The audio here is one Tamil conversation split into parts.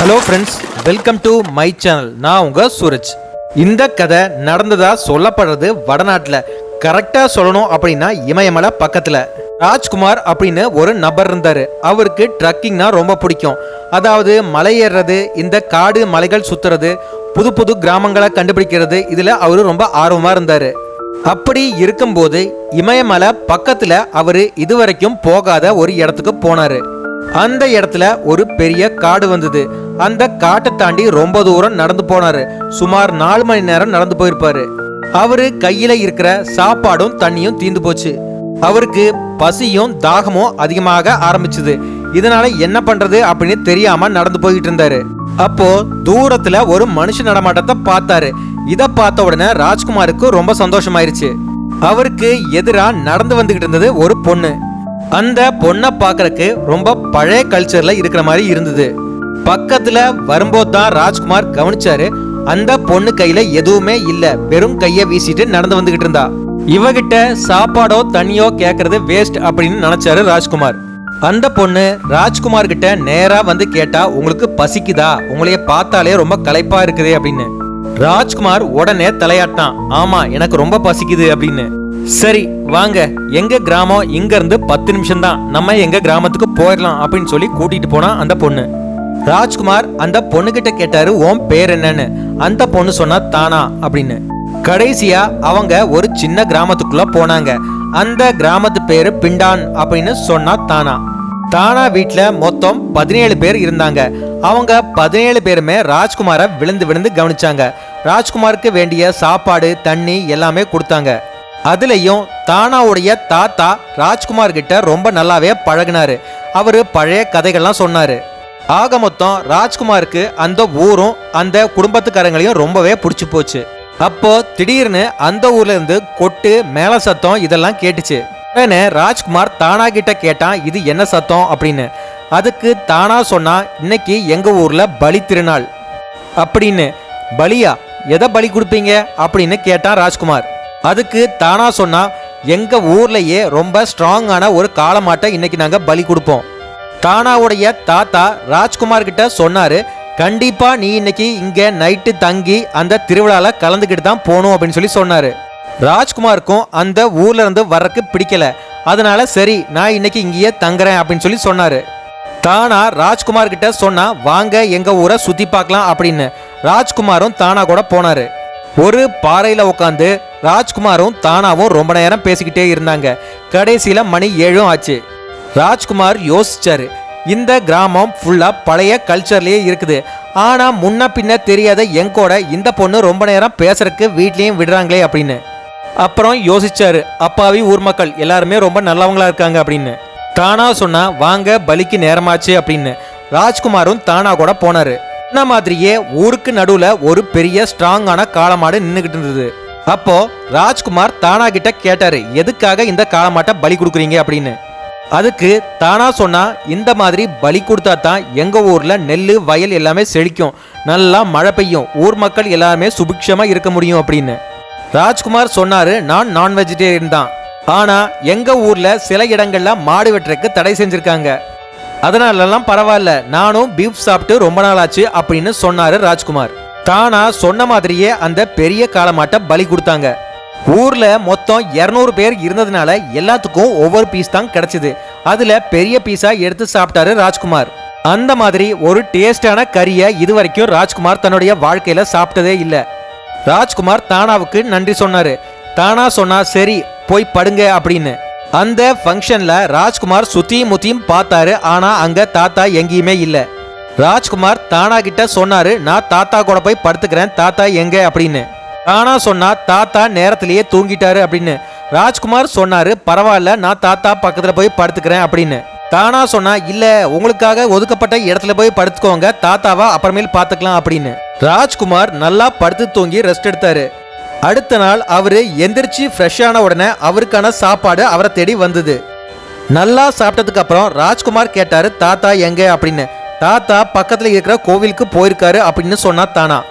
Hello friends welcome to my channel நான் உங்க சூரஜ். இந்த கதை நடந்ததா சொல்லப்படுறது வடநாட்டில். கரெக்டாக சொல்லணும் அப்படின்னா இமயமலை பக்கத்தில். ராஜ்குமார் அப்படின்னு ஒரு நபர் இருந்தார். அவருக்கு ட்ரக்கிங்னா ரொம்ப பிடிக்கும். அதாவது மலை ஏறுறது இந்த காடு மலைகள் சுற்றுறது புது புது கிராமங்களை கண்டுபிடிக்கிறது இதில் அவர் ரொம்ப ஆர்வமாக இருந்தார். அப்படி இருக்கும்போது இமயமலை பக்கத்தில் அவர் இதுவரைக்கும் போகாத ஒரு இடத்துக்கு போனார். அந்த இடத்துல ஒரு பெரிய காடு வந்தது. அந்த காட்டை தாண்டி ரொம்ப தூரம் நடந்து போனாரு. சுமார் நாலு மணி நேரம் நடந்து போயிருப்பாரு. அவரு கையில இருக்கிற சாப்பாடும் தண்ணியும் தீந்து போச்சு. அவருக்கு பசியும் தாகமும் அதிகமாக ஆரம்பிச்சது. இதனால என்ன பண்றது அப்படின்னு தெரியாம நடந்து போயிட்டு இருந்தாரு. அப்போ தூரத்துல ஒரு மனுஷ நடமாட்டத்தை பார்த்தாரு. இத பார்த்த உடனே ராஜ்குமாருக்கு ரொம்ப சந்தோஷமாயிருச்சு. அவருக்கு எதிரா நடந்து வந்துகிட்டு இருந்தது ஒரு பொண்ணு. அந்த பொண்ணை பார்க்கறக்கு ரொம்ப பழைய கல்ச்சர்ல இருக்கிற மாதிரி இருந்தது. பக்கத்துல வரும்போது தான் ராஜ்குமார் கவனிச்சாரு அந்த பொண்ணு கையில எதுவுமே இல்ல. வெறும் கையை வீசிட்டு நடந்து வந்துகிட்டு இருந்தா. இவகிட்ட சாப்பாடோ தண்ணியோ கேட்கறது வேஸ்ட் அப்படின்னு நினைச்சாரு ராஜ்குமார். அந்த பொண்ணு ராஜ்குமார் கிட்ட நேரா வந்து கேட்டா உங்களுக்கு பசிக்குதா? உங்களைய பார்த்தாலே ரொம்ப களைப்பா இருக்குது அப்படின்னு. ராஜ்குமார் உடனே தலையாட்டான் ஆமா எனக்கு ரொம்ப பசிக்குது அப்படின்னு. சரி வாங்க. எங்க கிராமம்? இங்க இருந்து பத்து நிமிஷம் தான் நம்ம எங்க கிராமத்துக்கு போயிடலாம் அப்படின்னு சொல்லி கூட்டிட்டு போனா அந்த பொண்ணு. ராஜ்குமார் அந்த பொண்ணு கிட்ட கேட்டாரு உன் பேர் என்னன்னு? அந்த பொண்ணு சொன்னா தானா அப்படின்னு. கடைசியா அவங்க ஒரு சின்ன கிராமத்துக்குள்ள போனாங்க. அந்த கிராமத்து பேரு பிண்டான் அப்படின்னு சொன்னா தானா. தானா வீட்டில் மொத்தம் பதினேழு பேர் இருந்தாங்க. அவங்க பதினேழு பேருமே ராஜ்குமாரை விழுந்து விழுந்து கவனிச்சாங்க. ராஜ்குமாருக்கு வேண்டிய சாப்பாடு தண்ணி எல்லாமே கொடுத்தாங்க. அதுலேயும் தானாவுடைய தாத்தா ராஜ்குமார் கிட்ட ரொம்ப நல்லாவே பழகினாரு. அவர் பழைய கதைகள்லாம் சொன்னார். ஆக மொத்தம் ராஜ்குமாருக்கு அந்த ஊரும் அந்த குடும்பத்துக்காரங்களையும் ரொம்பவே பிடிச்சி போச்சு. அப்போ திடீர்னு அந்த ஊர்ல இருந்து கொட்டு மேல சத்தம் இதெல்லாம் கேட்டுச்சு. உடனே ராஜ்குமார் தானா கிட்ட கேட்டான் இது என்ன சத்தம்? அப்படின்னு. அதுக்கு தானா சொன்னா இன்னைக்கு எங்க ஊர்ல பலி திருநாள். அப்படின்னு. பலியா? எதை பலி கொடுப்பீங்க? அப்படின்னு கேட்டான் ராஜ்குமார். அதுக்கு தானா சொன்னா எங்க ஊர்லயே ரொம்ப ஸ்ட்ராங்கான ஒரு காலமாட்டை இன்னைக்கு நாங்க பலி கொடுப்போம். தானாவுடைய தாத்தா ராஜ்குமார் கிட்ட சொன்னாரு கண்டிப்பா நீ இன்னைக்கு இங்க நைட்டு தங்கி அந்த திருவிழால கலந்துக்கிட்டு தான் போகணும் அப்படின்னு சொல்லி சொன்னாரு. ராஜ்குமாருக்கும் அந்த ஊர்ல இருந்து வர்றதுக்கு பிடிக்கல. அதனால சரி நான் இன்னைக்கு இங்கேயே தங்குறேன் அப்படின்னு சொல்லி சொன்னாரு. தானா ராஜ்குமார் கிட்ட சொன்னா வாங்க எங்க ஊரை சுத்தி பார்க்கலாம் அப்படின்னு. ராஜ்குமாரும் தானா கூட போனாரு. ஒரு பாறையில் உட்காந்து ராஜ்குமாரும் தானாவும் ரொம்ப நேரம் பேசிக்கிட்டே இருந்தாங்க. கடைசியில் மணி ஏழும் ஆச்சு. ராஜ்குமார் யோசிச்சாரு. இந்த கிராமம் ஃபுல்லாக பழைய கல்ச்சர்லேயே இருக்குது. ஆனால் முன்ன பின்ன தெரியாத எங்கூட இந்த பொண்ணு ரொம்ப நேரம் பேசுறதுக்கு வீட்லேயும் விடுறாங்களே அப்படின்னு. அப்புறம் யோசிச்சாரு அப்பாவி ஊர் மக்கள் எல்லாருமே ரொம்ப நல்லவங்களா இருக்காங்க அப்படின்னு. தானா சொன்னா வாங்க பலிக்கு நேரமாச்சு அப்படின்னு. ராஜ்குமாரும் தானா கூட போனாரு. சொன்ன மாதிரியே ஊருக்கு நடுவுல ஒரு பெரிய ஸ்ட்ராங்கான காளமாடு நின்றுகிட்டு இருந்தது. அப்போ ராஜ்குமார் தானா கிட்ட கேட்டாரு எதுக்காக இந்த காளமாட்டை பலி கொடுக்குறீங்க? அப்படின்னு. அதுக்கு தானா சொன்னா இந்த மாதிரி பலி கொடுத்தா தான் எங்க ஊர்ல நெல் வயல் எல்லாமே செழிக்கும். நல்லா மழை பெய்யும். ஊர் மக்கள் எல்லாருமே சுபிக்ஷமா இருக்க முடியும் அப்படின்னு. ராஜ்குமார் சொன்னாரு நான் நான் வெஜிடேரியன் தான். ஆனா எங்க ஊர்ல சில இடங்கள்ல மாடு வெட்டுறதுக்கு தடை செஞ்சிருக்காங்க. அதனாலலாம் பரவாயில்ல. நானும் பீஃப் சாப்பிட்டு ரொம்ப நாள் ஆச்சு அப்படின்னு சொன்னாரு ராஜ்குமார். தானா சொன்ன மாதிரியே அந்த பெரிய காளமாட்டை பலி கொடுத்தாங்க. ஊர்ல மொத்தம் 200 பேர் இருந்ததுனால எல்லாத்துக்கும் ஒவ்வொரு பீஸ் தான் கிடைச்சது. அதுல பெரிய பீஸா எடுத்து சாப்பிட்டாரு ராஜ்குமார். அந்த மாதிரி ஒரு டேஸ்டான கறியை இதுவரைக்கும் ராஜ்குமார் தன்னுடைய வாழ்க்கையில சாப்பிட்டதே இல்லை. ராஜ்குமார் தானாவுக்கு நன்றி சொன்னாரு. தானா சொன்னா சரி போய் படுங்க அப்படின்னு. அந்த ஃபங்க்ஷனில் ராஜ்குமார் சுத்தியும் முத்தியும் பார்த்தாரு. ஆனால் அங்கே தாத்தா எங்கேயுமே இல்லை. ராஜ்குமார் தானா கிட்ட சொன்னாரு நான் தாத்தா கூட போய் படுத்துக்கிறேன். தாத்தா எங்க? அப்படின்னு. தானா சொன்னா தாத்தா நேரத்திலேயே தூங்கிட்டாரு அப்படின்னு. ராஜ்குமார் சொன்னாரு பரவாயில்ல நான் தாத்தா பக்கத்தில் போய் படுத்துக்கிறேன் அப்படின்னு. தானா சொன்னா இல்ல உங்களுக்காக ஒதுக்கப்பட்ட இடத்துல போய் படுத்துக்கோங்க. தாத்தாவா அப்புறமேல் பார்த்துக்கலாம் அப்படின்னு. ராஜ்குமார் நல்லா படுத்து தூங்கி ரெஸ்ட் எடுத்தாரு. அடுத்த நாள் அவர் எந்திரிச்சு ஃப்ரெஷ்ஷான உடனே அவருக்கான சாப்பாடு அவரை தேடி வந்தது. நல்லா சாப்பிட்டதுக்கு அப்புறம் ராஜ்குமார் கேட்டார் தாத்தா எங்கே? அப்படின்னு. தாத்தா பக்கத்தில் இருக்கிற கோவிலுக்கு போயிருக்காரு அப்படின்னு சொன்னா தானா.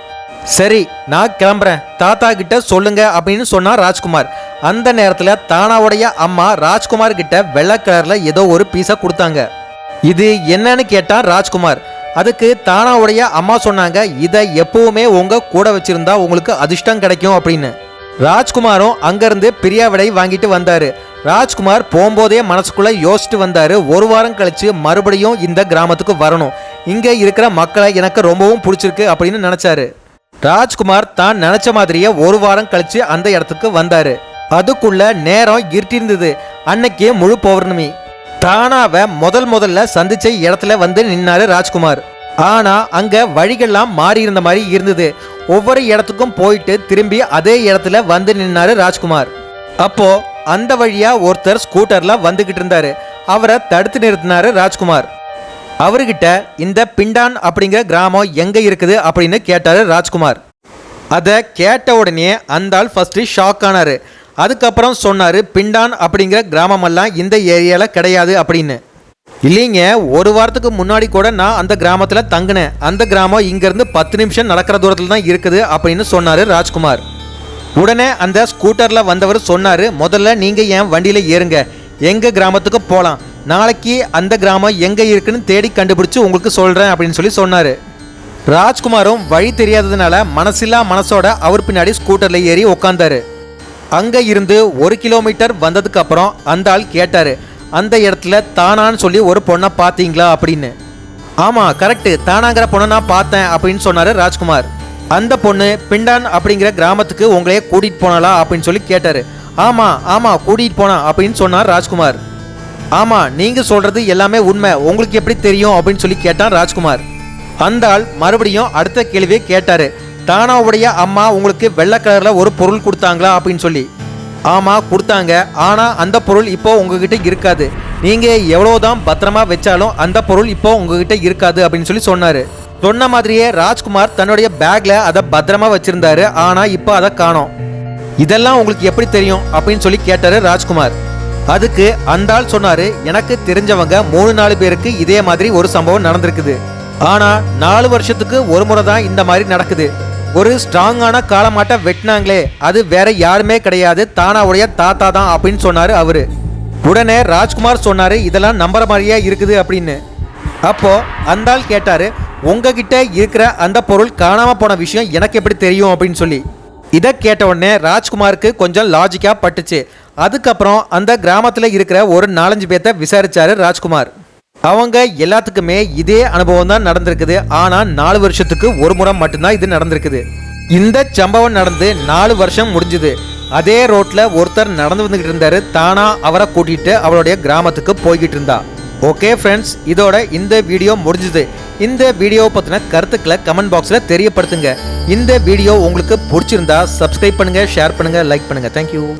சரி நான் கிளம்புறேன். தாத்தா கிட்ட சொல்லுங்க அப்படின்னு சொன்னா ராஜ்குமார். அந்த நேரத்தில் தானாவுடைய அம்மா ராஜ்குமார் கிட்ட வெள்ளை கலரில் ஏதோ ஒரு பீஸை கொடுத்தாங்க. இது என்னன்னு கேட்டான் ராஜ்குமார். அதுக்கு தானாவுடைய அம்மா சொன்னாங்க இதை எப்பவுமே உங்க கூட வச்சிருந்தா உங்களுக்கு அதிர்ஷ்டம் கிடைக்கும் அப்படின்னு. ராஜ்குமாரும் அங்கிருந்து பிரியாவிடை வாங்கிட்டு வந்தாரு. ராஜ்குமார் போகும்போதே மனசுக்குள்ள யோசிச்சுட்டு வந்தாரு ஒரு வாரம் கழிச்சு மறுபடியும் இந்த கிராமத்துக்கு வரணும். இங்க இருக்கிற மக்களை எனக்கு ரொம்பவும் பிடிச்சிருக்கு அப்படின்னு நினைச்சாரு. ராஜ்குமார் தான் நினச்ச மாதிரியே ஒரு வாரம் கழிச்சு அந்த இடத்துக்கு வந்தாரு. அதுக்குள்ள நேரம் இருட்டிருந்தது. அன்னைக்கு முழு பௌர்ணமி. தானாவை முதல் முதல்ல சந்திச்ச இடத்துல வந்து நின்னாரு ராஜ்குமார். ஆனா அங்க வழிகள்லாம் மாறி இருந்த மாதிரி இருந்தது. ஒவ்வொரு இடத்துக்கும் போயிட்டு திரும்பி அதே இடத்துல வந்து நின்னாரு ராஜ்குமார். அப்போ அந்த வழியா ஒருத்தர் ஸ்கூட்டர்ல வந்துகிட்டு இருந்தாரு. அவரை தடுத்து நிறுத்தினாரு ராஜ்குமார். அவர்கிட்ட இந்த பிண்டான் அப்படிங்கிற கிராமம் எங்க இருக்குது? அப்படின்னு கேட்டாரு ராஜ்குமார். அதை கேட்ட உடனே அந்த ஆள் ஃபர்ஸ்ட் ஷாக் ஆனாரு. அதுக்கப்புறம் சொன்னார் பிண்டான் அப்படிங்கிற கிராமமெல்லாம் இந்த ஏரியாவில் கிடையாது அப்படின்னு. இல்லைங்க ஒரு வாரத்துக்கு முன்னாடி கூட நான் அந்த கிராமத்தில் தங்கினேன். அந்த கிராமம் இங்கேருந்து பத்து நிமிஷம் நடக்கிற தூரத்தில் தான் இருக்குது அப்படின்னு சொன்னார் ராஜ்குமார். உடனே அந்த ஸ்கூட்டரில் வந்தவர் சொன்னார் முதல்ல நீங்கள் என் வண்டியில் ஏறுங்க. எங்கள் கிராமத்துக்கு போகலாம் நாளைக்கு அந்த கிராமம் எங்கே இருக்குன்னு தேடி கண்டுபிடிச்சி உங்களுக்கு சொல்கிறேன் அப்படின்னு சொல்லி சொன்னார். ராஜ்குமாரும் வழி தெரியாததுனால மனசில்லா மனசோட அவர் பின்னாடி ஸ்கூட்டரில் ஏறி உக்காந்தாரு. அங்கே இருந்து ஒரு கிலோமீட்டர் வந்ததுக்கு அப்புறம் அந்த ஆள் கேட்டார் அந்த இடத்துல தானான்னு சொல்லி ஒரு பொண்ணை பார்த்தீங்களா? அப்படின்னு. ஆமாம் கரெக்டு தானாங்கிற பொண்ணை நான் பார்த்தேன் அப்படின்னு சொன்னார் ராஜ்குமார். அந்த பொண்ணு பிண்டான் அப்படிங்கிற கிராமத்துக்கு உங்களையே கூட்டிகிட்டு போனாலா அப்படின்னு சொல்லி கேட்டார். ஆமாம் ஆமாம் கூட்டிகிட்டு போனா அப்படின்னு சொன்னார் ராஜ்குமார். ஆமாம் நீங்கள் சொல்கிறது எல்லாமே உண்மை. உங்களுக்கு எப்படி தெரியும்? அப்படின்னு சொல்லி கேட்டான் ராஜ்குமார். அந்த ஆள் மறுபடியும் அடுத்த கேள்வியை கேட்டார். தானாவுடைய அம்மா உங்களுக்கு வெள்ளை கலரில் ஒரு பொருள் கொடுத்தாங்களா அப்படின்னு சொல்லி. ஆமாம் கொடுத்தாங்க. ஆனால் அந்த பொருள் இப்போ உங்ககிட்ட இருக்காது. நீங்கள் எவ்வளோதான் பத்திரமா வச்சாலும் அந்த பொருள் இப்போ உங்ககிட்ட இருக்காது அப்படின்னு சொல்லி சொன்னார். சொன்ன மாதிரியே ராஜ்குமார் தன்னுடைய பேக்கில் அதை பத்திரமா வச்சுருந்தாரு. ஆனால் இப்போ அதை காணோம். இதெல்லாம் உங்களுக்கு எப்படி தெரியும் அப்படின்னு சொல்லி கேட்டார் ராஜ்குமார். அதுக்கு அந்த ஆள் எனக்கு தெரிஞ்சவங்க மூணு நாலு பேருக்கு இதே மாதிரி ஒரு சம்பவம் நடந்திருக்குது. ஆனால் நாலு வருஷத்துக்கு ஒரு முறை தான் இந்த மாதிரி நடக்குது. ஒரு ஸ்ட்ராங்கான காலமாட்ட வெட்டினாங்களே அது வேற யாருமே கிடையாது தானாவுடைய தாத்தா தான் அப்படின்னு சொன்னார் அவரு. உடனே ராஜ்குமார் சொன்னாரு இதெல்லாம் நம்புற மாதிரியே இருக்குது அப்படின்னு. அப்போ அந்த ஆள் கேட்டாரு உங்ககிட்ட இருக்கிற அந்த பொருள் காணாம போன விஷயம் எனக்கு எப்படி தெரியும்? அப்படின்னு சொல்லி. இதை கேட்ட உடனே ராஜ்குமாருக்கு கொஞ்சம் லாஜிக்கா பட்டுச்சு. அதுக்கப்புறம் அந்த கிராமத்தில் இருக்கிற ஒரு நாலஞ்சு பேர்த்த விசாரிச்சாரு ராஜ்குமார். அவங்க எல்லாத்துக்குமே இதே அனுபவம் தான் நடந்திருக்குது. ஆனால் நாலு வருஷத்துக்கு ஒரு முறை மட்டும்தான் இது நடந்திருக்குது. இந்த சம்பவம் நடந்து நாலு வருஷம் முடிஞ்சுது. அதே ரோட்டில் ஒருத்தர் நடந்து வந்துகிட்டு இருந்தார். தானாக அவரை கூட்டிகிட்டு அவருடைய கிராமத்துக்கு போய்கிட்டு இருந்தா. ஓகே ஃப்ரெண்ட்ஸ் இதோட இந்த வீடியோ முடிஞ்சுது. இந்த வீடியோவை பற்றின கருத்துக்களை கமெண்ட் பாக்ஸில் தெரியப்படுத்துங்க. இந்த வீடியோ உங்களுக்கு பிடிச்சிருந்தா சப்ஸ்கிரைப் பண்ணுங்கள் ஷேர் பண்ணுங்கள் லைக் பண்ணுங்கள் தேங்க்யூ